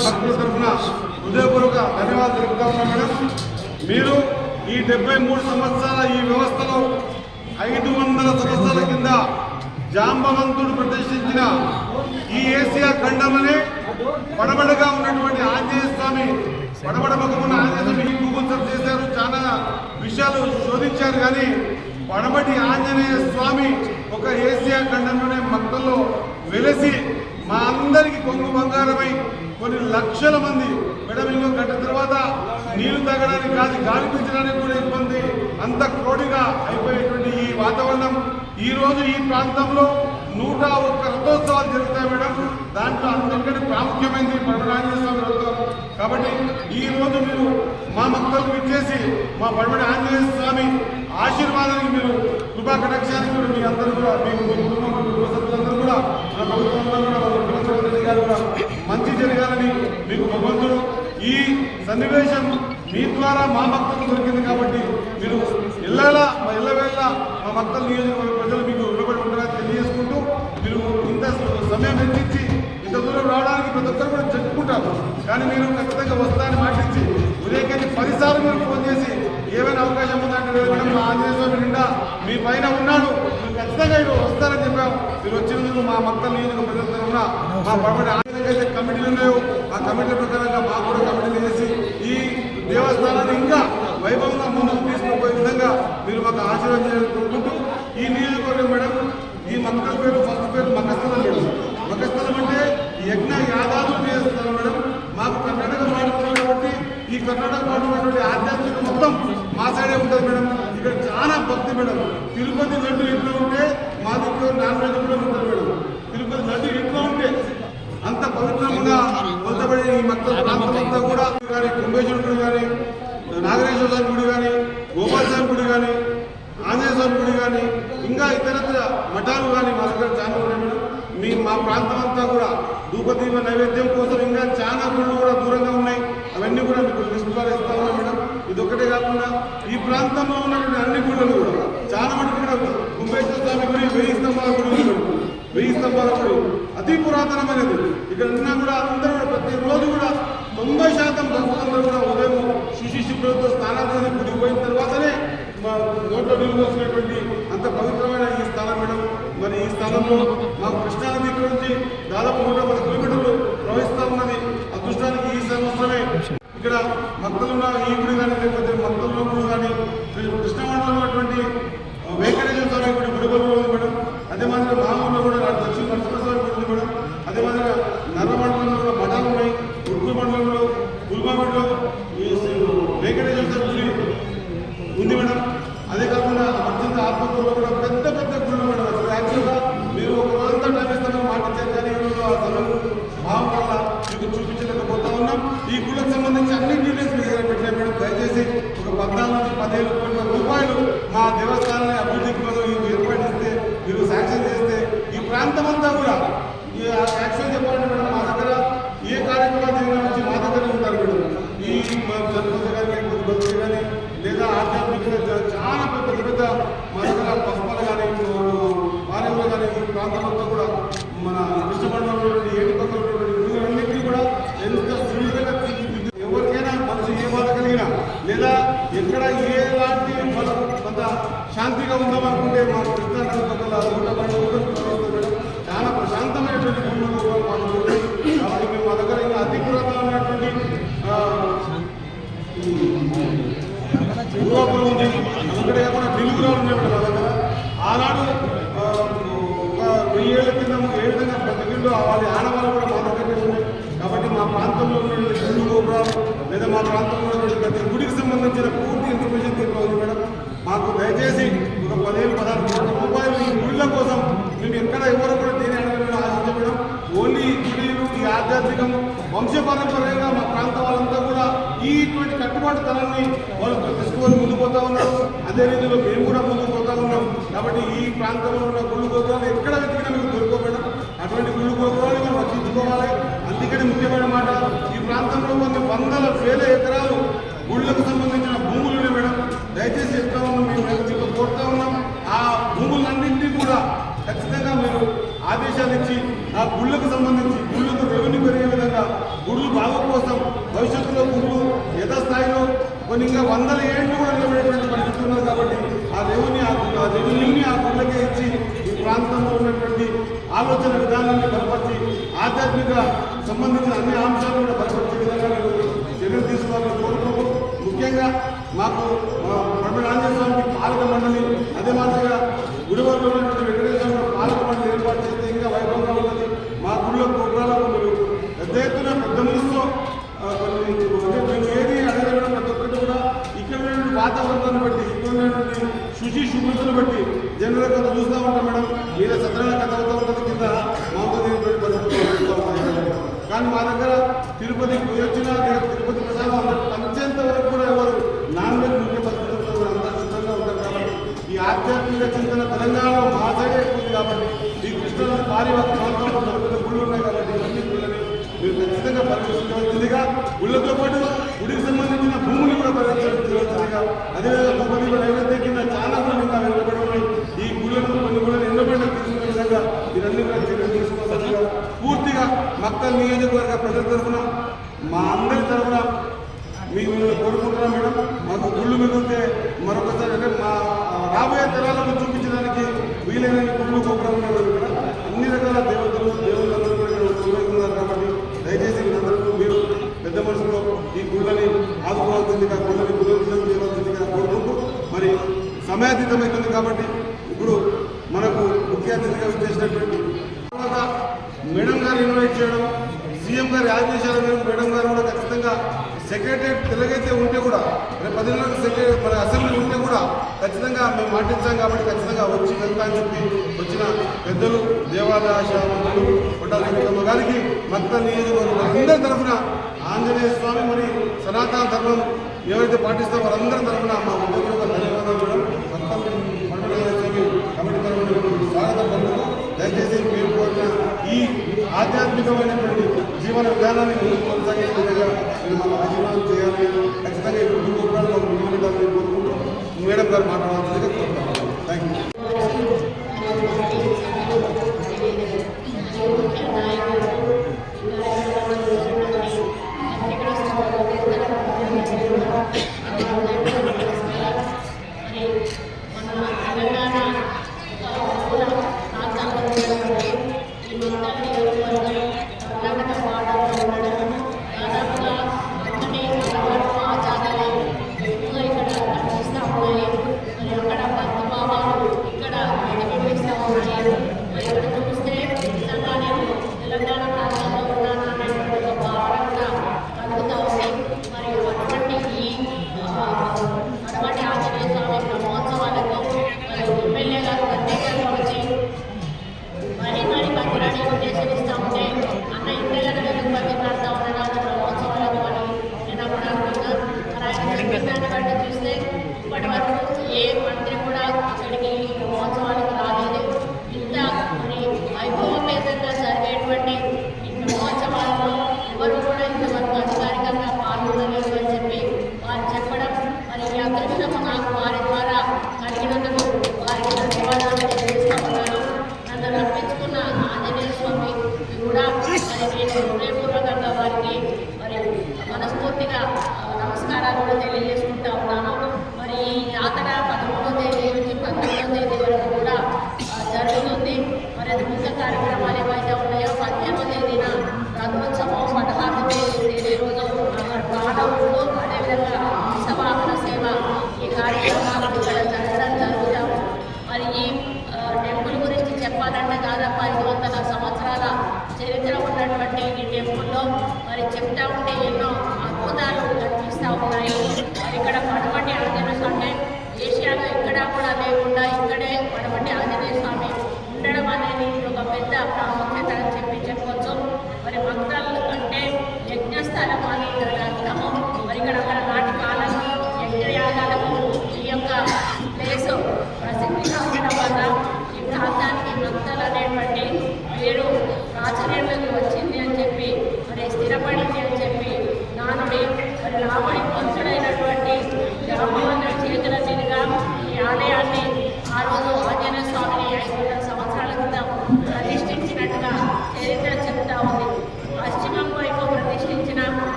భక్తుల తరఫున హృదయపూర్వక ధన్యవాదాలు తెలుపుతా ఉన్నాం మేడం. మీరు ఈ డెబ్బై మూడు సంవత్సరాల ఈ వ్యవస్థలో ఐదు వందల సంవత్సరాల కింద జాంబవంతుడు ప్రతిష్ఠించిన ఈ ఏసియా ఖండంలోనే పడబడగా ఉన్నటువంటి ఆంజనేయ స్వామి పడబడ ముఖమున్న ఆంజనేయ స్వామి చేశారు. చాలా విషయాలు శోధించారు కానీ పడబడి ఆంజనేయ స్వామి ఒక ఏసియా ఖండంలోనే భక్తుల్లో వెలసి మా అందరికి కొంగు బంగారమై కొన్ని లక్షల మంది మేడం గంట తర్వాత నీళ్ళు తాగడానికి కాదు గాలి పీల్చడానికి కూడా ఇబ్బంది. అంత క్రోడిగా అయిపోయేటువంటి ఈ వాతావరణం. ఈరోజు ఈ ప్రాంతంలో నూట ఒక్క రథోత్సవాలు జరుగుతాయి మేడం. దాంట్లో అందరికంటే ప్రాముఖ్యమైనది పరమరాజేశ్వర స్వామి రథోత్సవం కాబట్టి ఈ రోజు మీరు మా మొక్కలకు ఇచ్చేసి మా పడమటి ఆంజనేయ స్వామి ఆశీర్వాదానికి మీరు కృపా కటాక్షానికి కూడా మీ అందరూ కూడా మీ మీ కుటుంబం కుటుంబ సభ్యులందరూ కూడా మన ప్రభుత్వంలో కూడా మన ముఖ్యమంత్రి రెడ్డి గారు కూడా మంచి జరగాలని మీకు భగవంతుడు ఈ సన్నివేశం మీ ద్వారా మా భక్తులకు దొరికింది కాబట్టి మీరు ఇళ్ళలా మా ఇళ్ళ వేళ మా భక్తుల నియోజకవర్గ ప్రజలు మీకు రుణపడి ఉంటారని తెలియజేసుకుంటూ మీరు ఇంత సమయం వెచ్చించి ఇంత దూరం రావడానికి ప్రతి ఒక్కరు కూడా చెప్పుకుంటారు కానీ మీరు ఖచ్చితంగా వస్తారని మాటించి ఉదయకాన్ని పదిసార్లు మీరు ఫోన్ చేసి ఏమైనా అవకాశం ఉందంటే లేదు మేడం మా ఆంజనేయ నిండా మీ పైన ఉన్నాడు. మీరు ఖచ్చితంగా మీరు వస్తారని చెప్పాము. మీరు వచ్చినందుకు మా మక్కల నియోజక ప్రజలతో ఉన్న మా పడబడి ఆంజనేయ కమిటీలు ఉన్నాయో ఆ కమిటీల ప్రకారంగా మా కూడా కమిటీలు చేసి ఈ దేవస్థానాన్ని ఇంకా వైభవంగా ముందుకు తీసుకుపోయే విధంగా మీరు మాకు ఆశీర్వాదం చేయాలని కోరుకుంటూ ఈ నియోజకవర్గం మేడం ఈ మక్కల పేరు ఫస్ట్ పేరు మక్కస్థలం మేడం మక్కస్థలం అంటే యజ్ఞ యాదాదులు చేస్తారు మేడం మాకు కర్ణాటక మాట్లాడుతున్నాం కాబట్టి ఆధ్యాత్మిక మొత్తం మా సైడే ఉంటుంది మేడం. ఇక్కడ చాలా భక్తి మేడం. తిరుపతి లడ్డు ఇంట్లో ఉంటే మా దగ్గర నాన్ వెజ్ కూడా ఉంటుంది మేడం. తిరుపతి లడ్డు ఇంట్లో ఉంటే అంత పవిత్రంగా కొలతబడి ఈ మొత్తం ప్రాంతం అంతా కూడా కానీ కుంభేశ్వర గుడి కానీ నాగరేశ్వర స్వామి గుడి కానీ గోపాల స్వామి గుడి కానీ ఆంజనేయ స్వామి గుడి కానీ ఇంకా ఇతరత్ర మఠాలు కానీ మా దగ్గర చాలా ఉన్నాయి మేడం. మీ మా ప్రాంతం అంతా కూడా ధూపదీప నైవేద్యం కోసం ఇంకా చాలా గుళ్ళు కూడా దూరంగా ఉన్నాయి. అవన్నీ కూడా మీకు లిస్ట్ ద్వారా ఇస్తా ఉన్నాం మేడం. ఇది ఒకటే కాకుండా ఈ ప్రాంతంలో ఉన్నటువంటి అన్ని గుళ్ళు కూడా చాలా మటుకు కూడా కుంభేశ్వర స్వామి గుడి వెయ్యి స్తంభాల గుడి వెయ్యి స్తంభాల గుడి అతి పురాతనమైనది. ఇక్కడ ఉన్నా కూడా అందరూ కూడా ప్రతిరోజు కూడా తొంభై శాతం భక్తులందరూ కూడా ఉదయం శుచి శుభ్రతో స్నానాలు గుడికి పోయిన తర్వాతనే మా నోట్లో నీళ్ళు వస్తున్నటువంటి అంత పవిత్రమైన ఈ స్థలం మేడం. మరి ఈ స్థలంలో మా కృష్ణానది ఇక్కడ నుంచి దాదాపు నూట పది కిలోమీటర్లు ప్రవహిస్తూ ఉన్నది అదృష్టానికి ఈ సంవత్సరమే ఇక్కడ భక్తులున్న ఈ గుడి కానీ లేకపోతే భక్తుల్లో గుడి కానీ కృష్ణమండలంలో ఉన్నటువంటి వెంకటేశ్వర స్వామి గుడి గుడిగొల్లో ఉంది మేడం అదే మాదిరిగా మామూలులో కూడా దక్షిణ నరసింహస్వామి గుడి ఉంది మేడం అదే మాదిరిగా నర్ర మండలంలో కూడా మఠాలు ఉన్నాయి ఉడుకు మండలంలో గుల్మాగడ్లో ఈ వెంకటేశ్వర స్వామి గుడి ఉంది మేడం అదే కాకుండా అత్యంత ఆత్మకూరులో కూడా పెద్ద పెద్ద గుళ్ళు మేడం అసలు యాక్చువల్గా మీరు ఒక రోజంతా టైం ఇస్తామని మాట ఇచ్చారు కానీ ఈరోజు ఆ సమయం భావం వల్ల మీకు చూపించలేకపోతా ఉన్నాం ఈ గుళ్ళకు సంబంధించి అన్ని డీటెయిల్స్ మీ దగ్గర పెట్టాం మేడం దయచేసి ఒక పద్నాలుగు నుంచి పదిహేను కోట్ల రూపాయలు మా దేవస్థానాన్ని అభివృద్ధి కోసం ఈ ఏర్పాటు చేస్తే మీరు శాంక్షన్ చేస్తే ఈ ప్రాంతం అంతా కూడా ఈ యాక్షన్ చెప్పాలంటే మేడం మా దగ్గర ఏ కార్యక్రమాలు జరిగినా వచ్చి మా దగ్గర ఉంటారు మేడం ఈ జనపద కానీ లేకపోతే భక్తులు కానీ లేదా ఆధ్యాత్మికంగా చాలా పెద్ద పెద్ద మా దగ్గర పసుపలు కానీ పారేవులు కానీ ఈ ప్రాంతం అంతా కూడా మన కృష్ణమండలంలో ఏడు పక్కల గురువులన్నింటినీ కూడా ఎంత సులువుగా తీర్చిదిద్ది- ఎవరికైనా మనసు ఏ బాధ కలిగినా లేదా ఎక్కడ ఎలాంటి మనం కొంత శాంతిగా ఉందామనుకుంటే మా కృష్ణానది పక్కల ఊట పండుగ కూడా ప్రవహిస్తుంది మేడం. చాలా ప్రశాంతమైనటువంటి గుళ్ళు కూడా మాకు ఉన్నాయి. కాబట్టి మేము మా దగ్గర ఇంకా అతి పురాతనమైనటువంటి ఆ, పూర్వపురం గుడిలో వాళ్ళ ఆనవాళ్ళు కూడా మా దగ్గరనే ఉన్నాయి కాబట్టి మా ప్రాంతంలో ఉన్నటువంటి గుళ్ళు గోపురాలు లేదా మా ప్రాంతంలో ఉన్నటువంటి ప్రతి గుడికి సంబంధించిన పూర్తి ఇన్ఫర్మేషన్ దీంట్లో ఉంది మేడం మాకు దయచేసి ఒక పదిహేను పదహారు కోట్ల రూపాయలు ఈ గుళ్ళ కోసం మేము ఎక్కడ ఎవరు కూడా దేని అడగడం ఆశించడం ఓన్లీ ఈ గుడిలు ఈ ఆధ్యాత్మికం వంశపారంపర్యంగా మా ప్రాంత వాళ్ళంతా కూడా ఈ ఇటువంటి కట్టుబాటు తనాన్ని వాళ్ళు తీసుకొని ముందుకు పోతా ఉన్నారు. అదే రీతిలో మేము కూడా ముందుకు పోతా ఉన్నాం. కాబట్టి ఈ ప్రాంతంలో ఉన్న గుళ్ళు గోపురాలు ఎక్కడ వెతికినా మీకు దొరకబడడం అటువంటి గుళ్ళు గోపురాలు మనం రక్షించుకోవాలి అందుకని ముఖ్యమైన మాట ఈ ప్రాంతంలో కొన్ని వందల వేల ఎకరాలు గుళ్ళకు సంబంధించిన భూములు ఉన్నాయి మేడం. దయచేసి చెప్తా ఉన్నాం మేము మీకు కోరుతా ఉన్నాం. ఆ భూములన్నింటినీ కూడా ఖచ్చితంగా మీరు ఆదేశాలు ఇచ్చి ఆ గుళ్ళకు సంబంధించి గుళ్ళకు రెవెన్యూ పెరిగే విధంగా గుళ్ళు బాగు కోసం భవిష్యత్తులో గుళ్ళు యథాస్థాయిలో కొన్ని ఇంకా వందల ఏళ్ళు కూడా నిలబడేటువంటి పరిస్థితి ఉన్నది కాబట్టి ఆ దేవుని ఆ రెవెన్యూని ఆ గుళ్ళకే ఇచ్చి ఈ ప్రాంతంలో ఉన్నటువంటి ఆలోచన విధానాన్ని బలపరిచి ఆధ్యాత్మిక సంబంధించిన అన్ని అంశాలు కూడా బలపరిచే విధంగా మీరు చర్యలు తీసుకోవాలని కోరుకోము ముఖ్యంగా మాకు ప్రమిడ ఆంజనేయ స్వామికి పాలక మండలి అదే మాదిరిగా గుడివాడలో ఉన్నటువంటి వెంకటేశ్వర పాలక మండలి ఏర్పాటు చేస్తే ఇంకా వైభవంగా ఉన్నది మా గుడిలో ప్రోగ్రాలకు మీరు పెద్ద ఎత్తున పెద్ద మనసుతో కొన్ని అంటే మేము ఏది వాతావరణాన్ని బట్టి ఇక్కడ శుచి శుభ్రతను బట్టి జనరల్ కథ చూస్తూ ఉంటాం మేడం. మీద సత్రణ కథ అవుతూ ఉంటుంది కింద. మామూలు పరిస్థితులు కానీ మా దగ్గర తిరుపతి వచ్చిన తిరుపతి ప్రసాదం పంచేంత వరకు కూడా ఎవరు నాన్ వెజ్ ముఖ్య పరిస్థితులు అంతా సిద్ధంగా ఉంటారు కాబట్టి ఈ ఆధ్యాత్మిక చింతన తెలంగాణలో మా సైడే ఎక్కువ ఉంది కాబట్టి ఈ కృష్ణ భారీ ప్రాంతంలో గుళ్ళు ఉన్నాయి కాబట్టి ఇవన్నీ గుళ్ళని మీరు ఖచ్చితంగా పరిశీలించవలసిందిగా గుళ్ళతో పాటు గుడికి సంబంధించిన భూమి కూడా అదేవిధంగా భూపతి నైవేద్యం కింద చాలా గుళ్ళు వెనుకబడి ఈ గుళ్ళను కొన్ని గుళ్ళను ఎన్నోబెండ తీసుకునే విధంగా ఇవన్నీ కూడా చర్యలు తీసుకోవాల్సిందిగా పూర్తిగా మక్కల్ నియోజకవర్గ ప్రజల తరఫున మా అందరి తరఫున మీకు కోరుకుంటున్నాం మేడం. మాకు గుళ్ళు మిగిలితే మరొకసారి అంటే మా రాబోయే తరాలకు చూపించడానికి వీలైన గుళ్ళు గొప్పలు ఇక్కడ అన్ని రకాల దేవతలు దేవుళ్ళందరూ కూడా ఇక్కడ కాబట్టి దయచేసి మీరు పెద్ద మనసులో ఈ గుళ్ళని ఆదుకోవాల్సిందిగా గుళ్ళని పునరుద్ధరణ చేయవలసిందిగా కోరుకుంటూ మరి సమయాతీతమవుతుంది కాబట్టి ఇప్పుడు మనకు ముఖ్య అతిథిగా వచ్చేసినటువంటి తర్వాత మేడం గారు ఇన్వైట్ చేయడం సీఎం గారి ఆదేశాల మేరకు మేడం గారు కూడా ఖచ్చితంగా సెక్రటరేట్ తెలుగైతే ఉంటే కూడా రేపు పది నెలలకు సెక్రటరీ మన అసెంబ్లీ ఉంటే కూడా ఖచ్చితంగా మేము మాటించాం కాబట్టి ఖచ్చితంగా వచ్చి వెళ్తా అని చెప్పి వచ్చిన పెద్దలు దేవాదాయ శాఖలు కొట్టాలి గారికి మక్త నియోజకవర్గం అందరి తరఫున ఆంజనేయ స్వామి మరి సనాతన ధర్మం ఎవరైతే పాటిస్తారో వారందరి తరఫున మా ఉద్యోగులకు ధన్యవాదాలు కూడా మొత్తం మండల స్వామి కమిటీ తరఫున మీకు స్వాగతం పలుకుతూ దయచేసి మేము కోరిన ఈ ఆధ్యాత్మికమైనటువంటి జీవన విధానాన్ని ముందుకు కొనసాగే విధంగా మీరు మన ఆశీర్వాదం చేయాలని ఖచ్చితంగా ఈ రెండు ప్రోగ్రాంలు ముందుకుంటామని కోరుకుంటూ మేడం గారు మాట్లాడాల్సిందిగా కోరుతున్నాను థ్యాంక్ యూ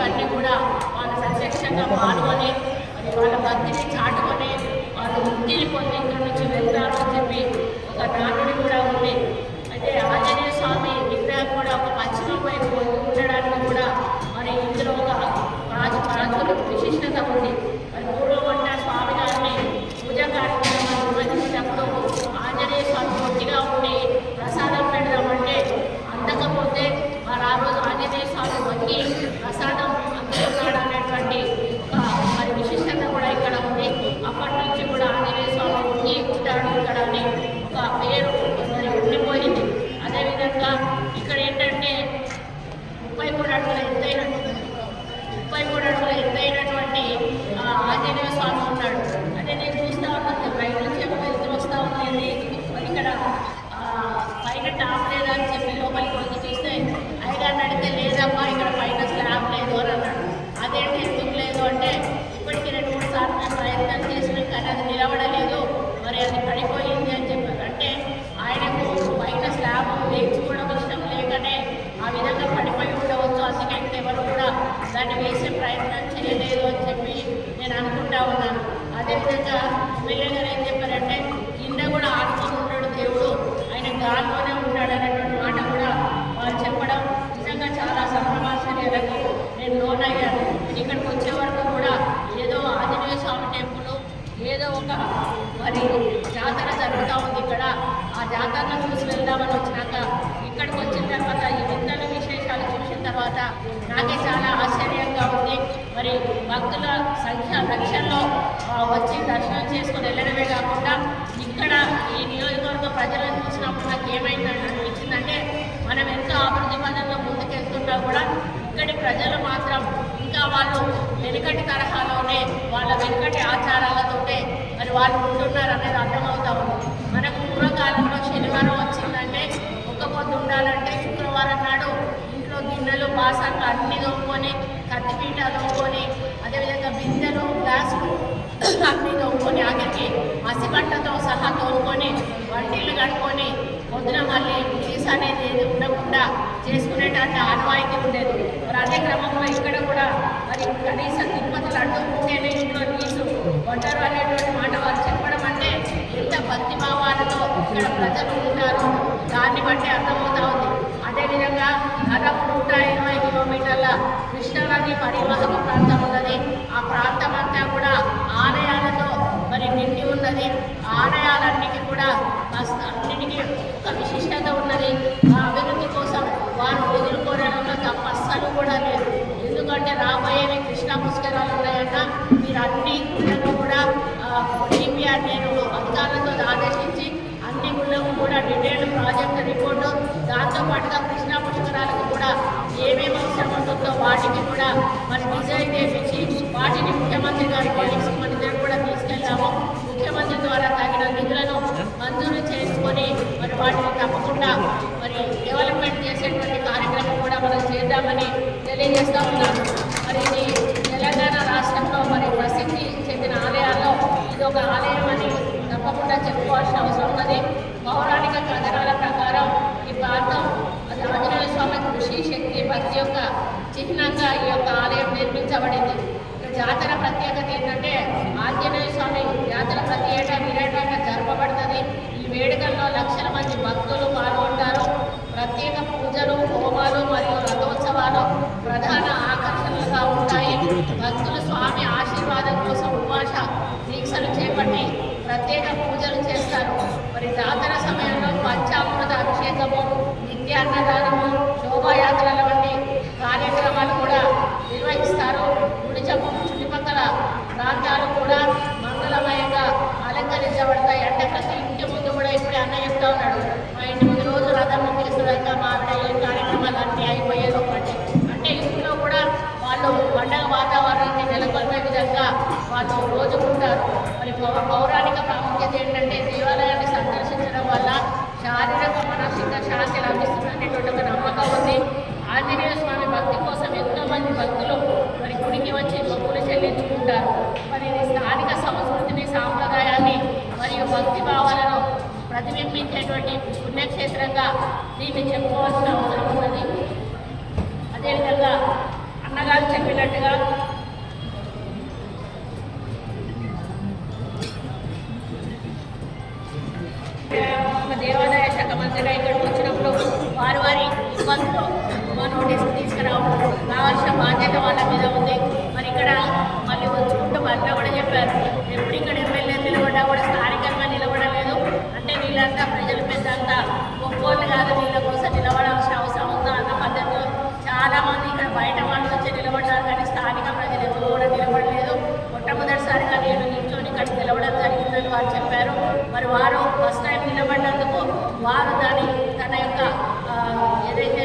ఇవన్నీ కూడా వాళ్ళు ప్రత్యక్షంగా పాల్గొని మరి వాళ్ళ భక్తిని చాటుకొని వాళ్ళు ముక్తిని పొంది ఇక్కడ నుంచి వెళ్తారు అని చెప్పి ఒక నానుడి కూడా ఉంది అయితే ఆంజనేయ స్వామి విగ్రహం కూడా ఒక పశ్చిమ వైపు ఉండడానికి కూడా మరి ఇందులో ఒక రాజు ప్రాంతంలో విశిష్టత ఉంది మరి పూర్వం వంట స్వామి గారిని పూజా కార్యక్రమాలు నిర్వహించినప్పుడు ఆంజనేయ స్వామి పొట్టిగా ఉండి ప్రసాదం పెడదామంటే అందకపోతే మరి ఆ రోజు ఆంజనేయ స్వామి వంగి ప్రసాదం అందుకున్నాడు అనేటువంటి ఒక మరి విశిష్టత కూడా ఇక్కడ ఉంది అప్పటి నుంచి కూడా ఆంజనేయ స్వామి వంగి ఉంటాడు ఇక్కడ అని ఒక పేరు మరి ఉండిపోయింది అదేవిధంగా ఇక్కడ ఏంటంటే ముప్పై మూడు అడుగుల ఎత్తైన ముప్పై మూడు అడుగుల ఎత్తైనటువంటి ఆ, ఆంజనేయ స్వామి ఉన్నాడు అంటే నేను చూస్తా ఉన్నాను బయట నుంచి ఏమో వెళ్తూ వస్తూ ఉంది మరి ఇక్కడ ఆ, పైన టాప్ లేదా అని చెప్పి లోపలికి వచ్చి చూస్తే అయ్యగారిని అడిగితే లేదమ్మా ఇక్కడ పైన స్లాబ్ లేదు అని అన్నాడు అదేంటి ఎందుకు లేదు అంటే ఇప్పటికి రెండు మూడు సార్లు మేము ప్రయత్నం చేసినాం కానీ అది నిలబడలేదు మరి అది పడిపోయింది అని చెప్పారు అంటే ఆయనకు పైన స్లాబ్ వేయించుకోవడం ఇష్టం లేకనే ఆ విధంగా పడిపోయి ఉండవచ్చు అందుకే ఎవరు కూడా దాన్ని వేసే ప్రయత్నం చేయలేదు అని చెప్పి నేను అనుకుంటా ఉన్నాను అదేవిధంగా ఎమ్మెల్యే గారు ఏం చెప్పారంటే కింద కూడా ఆడుకొని ఉంటాడు దేవుడు ఆయన గాల్లోనే ఉంటాడు అనేటువంటి మాట కూడా వాళ్ళు చెప్పడం నిజంగా చాలా సంభ్రమాశ్చర్యాలకు నేను లోనయ్యాను ఇక్కడికి వచ్చే వరకు కూడా ఏదో ఆంజనేయ స్వామి టెంపుల్ ఏదో ఒక మరి జాతర జరుగుతూ ఉంది ఇక్కడ ఆ జాతరను చూసి వెళ్దామని వచ్చినాక ఇక్కడికి వచ్చిన తర్వాత ఈ వింతల విశేషాలు చూసిన తర్వాత నాకే చాలా ఆశ్చర్యంగా ఉంది మరి భక్తుల సంఖ్య లక్ష్యంలో వచ్చి దర్శనం చేసుకొని వెళ్ళడమే కాకుండా ఇక్కడ ఈ నియోజకవర్గ ప్రజలను చూసినప్పుడు నాకు ఏమైందని అనిపించిందంటే మనం ఎంత అభివృద్ధి పదంలో ముందుకెళ్తున్నా కూడా ఇక్కడి ప్రజలు మాత్రం ఇంకా వాళ్ళు వెనుకటి తరహాలోనే వాళ్ళ వెనుకటి ఆచారాలతోటే మరి వాళ్ళు ఉంటున్నారు అనేది అర్థమవుతా ఉంది. మనకు పూర్వకాలంలో శనివారం వచ్చిందంటే ఒక్క పొద్దు ఉండాలంటే శుక్రవారం నాడు ఇంట్లో గిన్నెలు బాసాలు అన్నీ తోముకొని కత్తిపీట తోముకొని అదేవిధంగా బిందెలు గ్లాసులు అన్నీ తోముకొని ఆఖరికి మసిబట్టతో సహా తోముకొని వంటిల్లు కట్టుకొని పొద్దున మళ్ళీ ఫీజు అనేది ఏది ఉండకుండా చేసుకునేటట్టు ఆనవాయితీ ఉండేది. మరి అదే క్రమంలో ఇక్కడ కూడా మరి కనీసం తిరుపతి లడ్డు ఉంటేనే ఇంట్లో నీసు. వంటరు అనేటువంటి మాట వారు చెప్పడం అంటే ఎంత భక్తి భావాలతో ఇక్కడ ప్రజలు ఉంటారు. దాన్ని బట్టి అర్థమవుతా ఉంది. అదేవిధంగా దాదాపు నూట ఇరవై కిలోమీటర్ల కృష్ణానది పరివాహక ప్రాంతం ప్రాంతం అంతా కూడా ఆలయాలతో మరి నిండి ఉన్నది. ఆలయాలన్నిటికీ కూడా అన్నిటికీ ఒక విశిష్టత ఉన్నది. ఆ అభివృద్ధి కోసం వారు నిధులు కోరడంలో తప్ప అస్సలు కూడా లేదు. ఎందుకంటే రాబోయేవి కృష్ణ పుష్కరాలు ఉన్నాయన్న మీరు అన్ని గుళ్ళను కూడా డిపిఆర్ నేను అధికారులతో ఆదేశించి అన్ని గుళ్ళకు కూడా డీటెయిల్డ్ ప్రాజెక్ట్ రిపోర్టు. దాంతోపాటుగా కృష్ణ కృష్ణా పుష్కరాలకు కూడా ఏమేమి అవసరం ఉంటుందో వాటికి కూడా మరి డిజైన్ చేపించి వాటిని ముఖ్యమంత్రి గారి కొలీగ్స్ మన దగ్గర కూడా తీసుకెళ్తాము ముఖ్యమంత్రి ద్వారా తగిన నిధులను మంజూరు చేసుకొని మరి వాటిని తప్పకుండా మరి డెవలప్మెంట్ చేసేటువంటి కార్యక్రమం కూడా మనం చేద్దామని తెలియజేస్తా ఉన్నాను. మరి ఇది తెలంగాణ రాష్ట్రంలో మరి ప్రసిద్ధి చెందిన ఆలయాల్లో ఇది ఒక ఆలయం అని తప్పకుండా చెప్పుకోవాల్సిన అవసరం ఉన్నది. పౌరాణిక కథనాల ప్రకారం ఈ ప్రాంతం ఆంజనేయ స్వామి కృషి శక్తి భక్తి యొక్క చిహ్నంగా ఈ యొక్క ఆలయం నిర్మించబడింది. జాతర ప్రత్యేకత ఏంటంటే ఆంజనేయ స్వామి జాతర ప్రతి ఏటా విరాటంగా జరపబడుతుంది. ఈ వేడుకల్లో లక్షల మంది భక్తులు పాల్గొంటారు. ప్రత్యేక పూజలు హోమాలు మరియు రథోత్సవాలు ప్రధాన ఆకర్షణలుగా ఉంటాయి. భక్తులు స్వామి ఆశీర్వాదం కోసం ఉపాస దీక్షలు చేపట్టి ప్రత్యేక పూజలు చేస్తారు. మరి జాతర సమయంలో పంచామృత అభిషేకము నిత్య అన్నదానం చాలా లభిస్తుంది నమ్మకం ఉంది. ఆంజనేయ స్వామి భక్తి కోసం ఎంతోమంది భక్తులు మరి గుడికి వచ్చి మొక్కులు చెల్లించుకుంటారు. మరి స్థానిక సంస్కృతిని సాంప్రదాయాన్ని మరియు భక్తి భావాలను ప్రతిబింబించేటువంటి పుణ్యక్షేత్రంగా దీన్ని చెప్పుకోవాల్సిన అవసరం ఉన్నది. అదేవిధంగా అన్నగారు చెప్పినట్టుగా వారు ఫస్ట్ టైం నిలబడినందుకు వారు దాని తన యొక్క ఏదైతే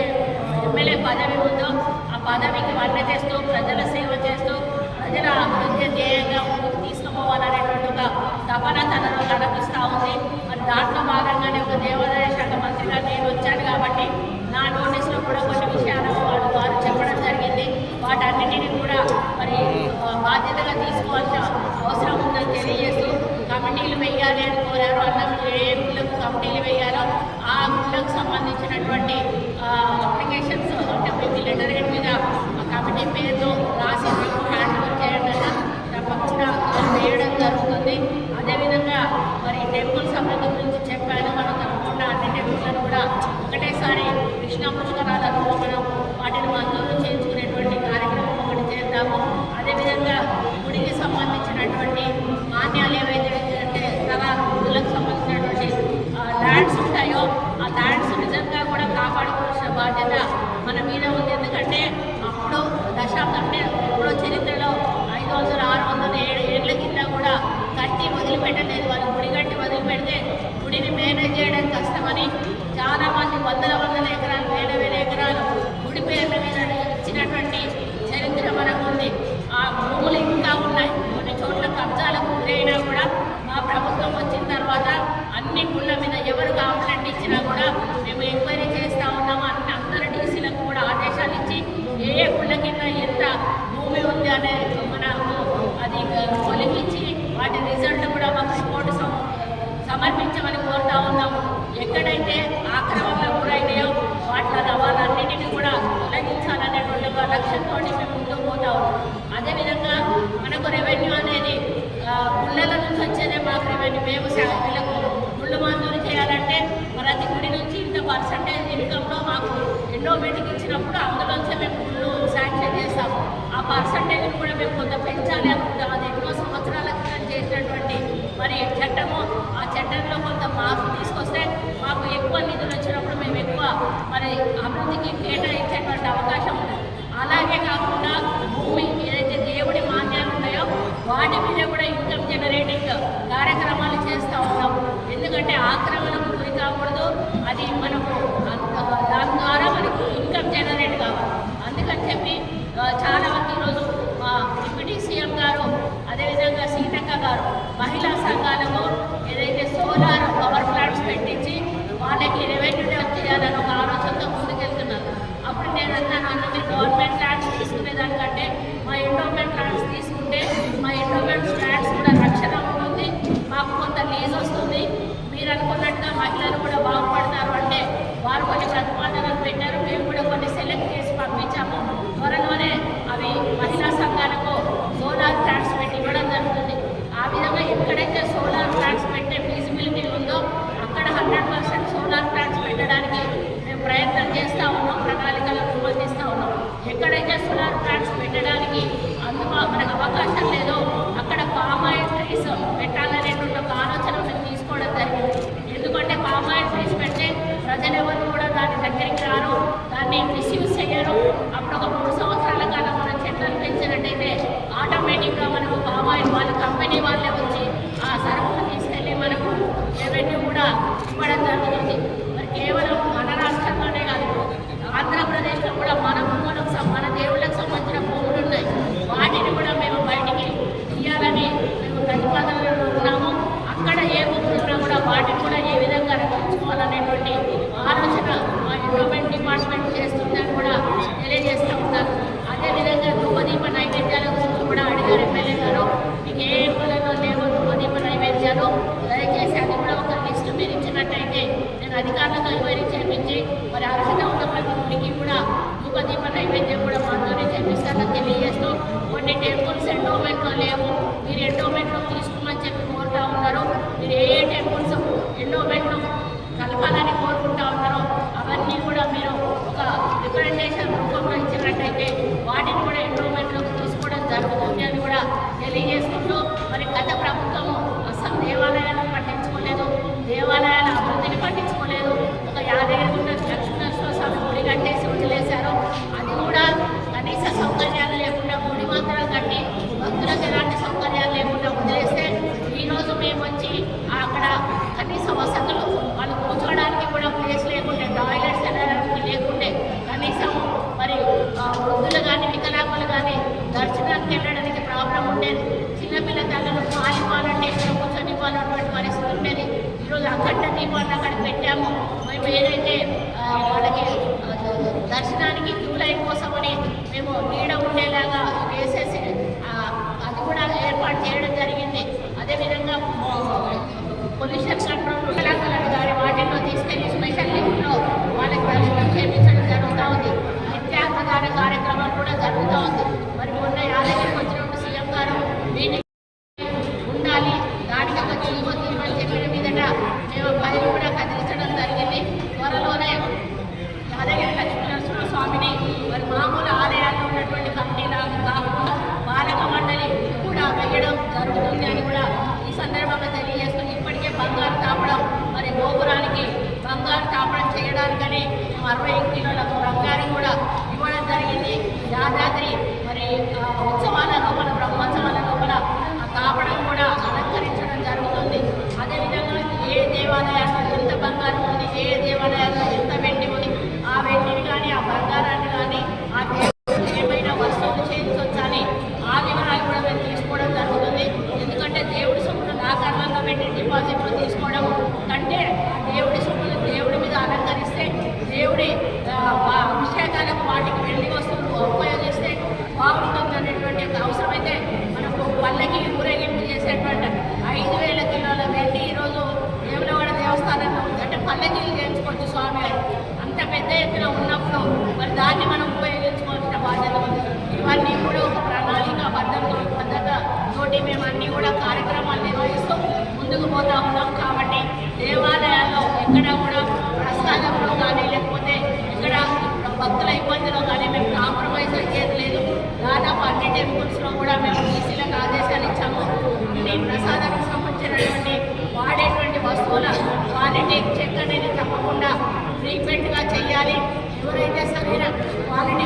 ఎమ్మెల్యే పదవి ఉందో ఆ పదవికి వంట చేస్తూ ప్రజల సేవ చేస్తూ ప్రజల అభివృద్ధి ధ్యేయంగా తీసుకుపోవాలనేటువంటి ఒక తపన తనలో కనిపిస్తూ ఉంది. మరి దాంట్లో భాగంగానే ఒక దేవాదాయ శాఖ మంత్రిగా నేను వచ్చాను కాబట్టి నా నోటీస్లో కూడా కొన్ని విషయాలు వారు వారు చెప్పడం జరిగింది. వాటన్నిటినీ కూడా మరి బాధ్యతగా తీసుకోవాల్సిన అవసరం ఉందని తెలియజేసి కమిటీలు వెయ్యాలి అని కోరారు. అన్న ఏ గుళ్ళకు కమిటీలు వెయ్యాలో ఆ గుళ్ళకు సంబంధించినటువంటి అప్లికేషన్స్ అంటే ప్రతి లెటర్ హెడ్ మీద కమిటీ పేరుతో రాసి మాకు హ్యాండ్ ఓవర్ చేయండి తప్పకుండా చేయడం జరుగుతుంది. అదేవిధంగా మరి టెంపుల్ సంబంధం గురించి చెప్పాను. మనం తప్పకుండా అన్ని టెంపుల్లను కూడా ఒకటేసారి కృష్ణ పుష్కరాలను মানে ఎక్కడైతే సోలార్ ప్లాంట్స్ పెట్టడానికి అందుబా మనకు అవకాశం లేదో. అక్కడ పామ్ ఆయిల్ ట్రీస్ పెట్టాలనేటువంటి ఒక ఆలోచన మనం తీసుకోవడం జరిగింది. ఎందుకంటే పామ్ ఆయిల్ ట్రీస్ పెడితే ప్రజలెవరు కూడా దాని దగ్గరికి రారు. దాన్ని మిస్యూజ్ చేయరు అప్పుడు ఒక మూడు సంవత్సరాల కాలం మనం చెట్లను పెంచినట్టయితే ఆటోమేటిక్గా మనకు పామ్ ఆయిల్ వాళ్ళ కంపెనీ వాళ్ళు వాటికి వెళ్ళి వస్తువులు ఉపయోగిస్తే బాగుంటుంది అనేటువంటి అవసరమైతే మనకు పల్లకి ఊరేగింపు చేసేటువంటి ఐదు వేల కిలోల వెళ్ళి ఈరోజు వేములవాడ దేవస్థానంలో అంటే పల్లకీలు చేయించుకోవచ్చు స్వామి అంత పెద్ద ఎత్తున ఉన్నప్పుడు మరి దాన్ని మనం ఉపయోగించుకోవాల్సిన బాధ్యత ఇవన్నీ కూడా ప్రణాళిక బద్ధంతో బద్ధత తోటి మేము కూడా కార్యక్రమాలు నిర్వహిస్తూ ముందుకు పోతాం విషయంలో కూడా మేము బీసీలకు ఆదేశాలు ఇచ్చాము. అన్ని ప్రసాదానికి సంబంధించినటువంటి వాడేటువంటి వస్తువుల క్వాలిటీ చెక్ అనేది తప్పకుండా ట్రీట్మెంట్గా చేయాలి. ఎవరైతే సరైన క్వాలిటీ